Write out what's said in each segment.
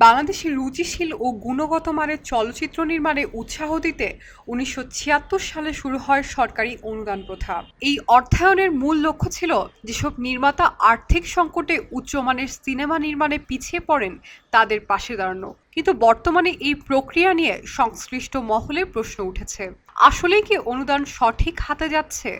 বাংলাদেশে রুচিশীল ও গুণগত মানের চলচ্চিত্র নির্মাণে উৎসাহ দিতে উনিশশো ছিয়াত্তর সালে শুরু হয় সরকারি অনুদান প্রথা। এই অর্থায়নের মূল লক্ষ্য ছিল যেসব নির্মাতা আর্থিক সংকটে উচ্চমানের সিনেমা নির্মাণে পিছিয়ে পড়েন, তাদের পাশে দাঁড়ানো। কিন্তু বর্তমানে এই প্রক্রিয়া নিয়ে সংশ্লিষ্ট মহলে প্রশ্ন উঠেছে। আসলেই কি অনুদান সঠিক হাতে যাচ্ছে?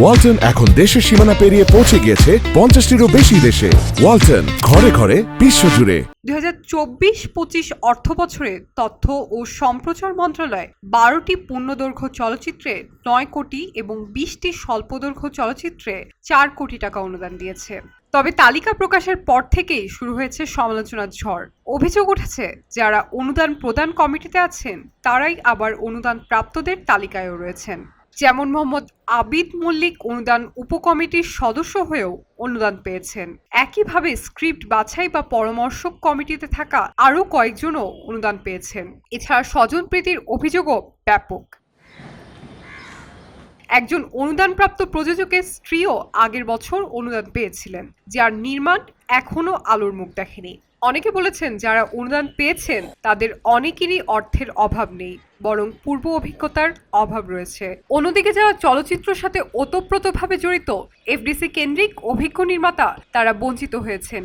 ওয়ালটন এখন দেশের সীমানা পেরিয়ে পৌঁছে গিয়েছে পঞ্চাশটিরও বেশি দেশে। ওয়ালটন, ঘরে ঘরে, বিশ্বজুড়ে। দুই হাজার চব্বিশ পঁচিশ অর্থ বছরে তথ্য ও সম্প্রচার মন্ত্রণালয় বারোটি পূর্ণদৈর্ঘ্য চলচ্চিত্রে নয় কোটি এবং বিশটি স্বল্পদৈর্ঘ্য চলচ্চিত্রে চার কোটি টাকা অনুদান দিয়েছে। তবে তালিকা প্রকাশের পর থেকেই শুরু হয়েছে সমালোচনার ঝড়। অভিযোগ উঠেছে, যারা অনুদান প্রদান কমিটিতে আছেন, তারাই আবার অনুদান প্রাপ্তদের তালিকায়ও রয়েছেন। যেমন মোহাম্মদ আবিদ মল্লিক অনুদান উপকমিটির সদস্য হয়েও অনুদান পেয়েছেন। একইভাবে স্ক্রিপ্ট বাছাই বা পরামর্শক কমিটিতে থাকা আরও কয়েকজনও অনুদান পেয়েছেন। এছাড়া স্বজনপ্রীতির অভিযোগও ব্যাপক। একজন অনুদানপ্রাপ্ত প্রযোজকের স্ত্রীও আগের বছর অনুদান পেয়েছিলেন, যার নির্মাণ এখনও আলোর মুখ দেখেনি। অনেকে বলেছেন, যারা অনুদান পেয়েছেন, তাদের অনেকেরই অর্থের অভাব নেই, বরং পূর্ব অভিজ্ঞতার অভাব রয়েছে। অন্যদিকে যারা চলচ্চিত্রের সাথে ওতপ্রোতভাবে জড়িত, এফডিসি কেন্দ্রিক অভিজ্ঞ নির্মাতা, তারা বঞ্চিত হয়েছেন।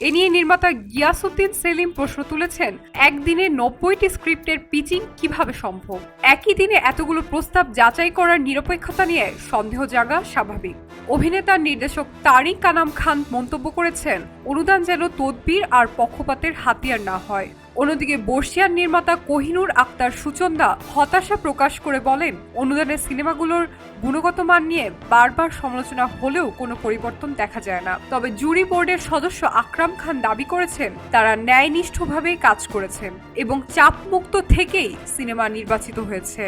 এ নিয়ে নির্মাতা গিয়াসুদ্দিন সেলিম প্রশ্ন তুলেছেন, একদিনে নব্বইটি স্ক্রিপ্টের পিচিং কীভাবে সম্ভব? একই দিনে এতগুলো প্রস্তাব যাচাই করার নিরপেক্ষতা নিয়ে সন্দেহ জাগা স্বাভাবিক। অভিনেতার নির্দেশক তারিক কানাম খান মন্তব্য করেছেন, অনুদান যেন তদবির আর পক্ষপাতের হাতিয়ার না হয়। অন্যদিকে বর্ষিয়ার নির্মাতা কোহিনুর আক্তার সুচন্দা হতাশা প্রকাশ করে বলেন, অনুদানের সিনেমাগুলোর গুণগত মান নিয়ে বারবার সমালোচনা হলেও কোনো পরিবর্তন দেখা যায় না। তবে জুরি বোর্ডের সদস্য আকরাম খান দাবি করেছেন, তারা ন্যায়নিষ্ঠভাবে কাজ করেছেন এবং চাপমুক্ত থেকেই সিনেমা নির্বাচিত হয়েছে।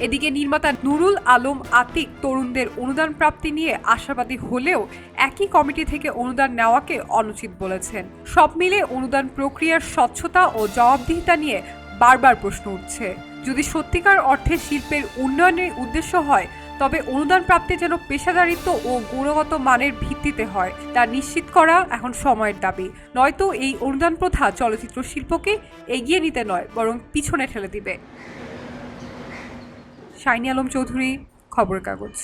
এদিকে নির্মাতা নুরুল আলম আতিক তরুণদের অনুদান প্রাপ্তি নিয়ে আশাবাদী হলেও একই কমিটি থেকে অনুদান নেওয়াকে অনুচিত বলেছেন। সব মিলে অনুদান প্রক্রিয়ার স্বচ্ছতা ও জবাবদিহিতা নিয়ে বারবার প্রশ্ন উঠছে। যদি সত্যিকার অর্থে শিল্পের উন্নয়নের উদ্দেশ্য হয়, তবে অনুদান প্রাপ্তি যেন পেশাদারিত্ব ও গুণগত মানের ভিত্তিতে হয়, তা নিশ্চিত করা এখন সময়ের দাবি। নয়তো এই অনুদান প্রথা চলচ্চিত্র শিল্পকে এগিয়ে নিতে নয়, বরং পিছনে ঠেলে দিবে। শাইনি আলম চৌধুরী খবর কাগজ।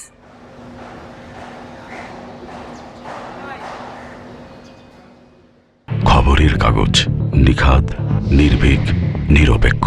খবরের কাগজ নিখাদ নির্ভীক নিরপেক্ষ।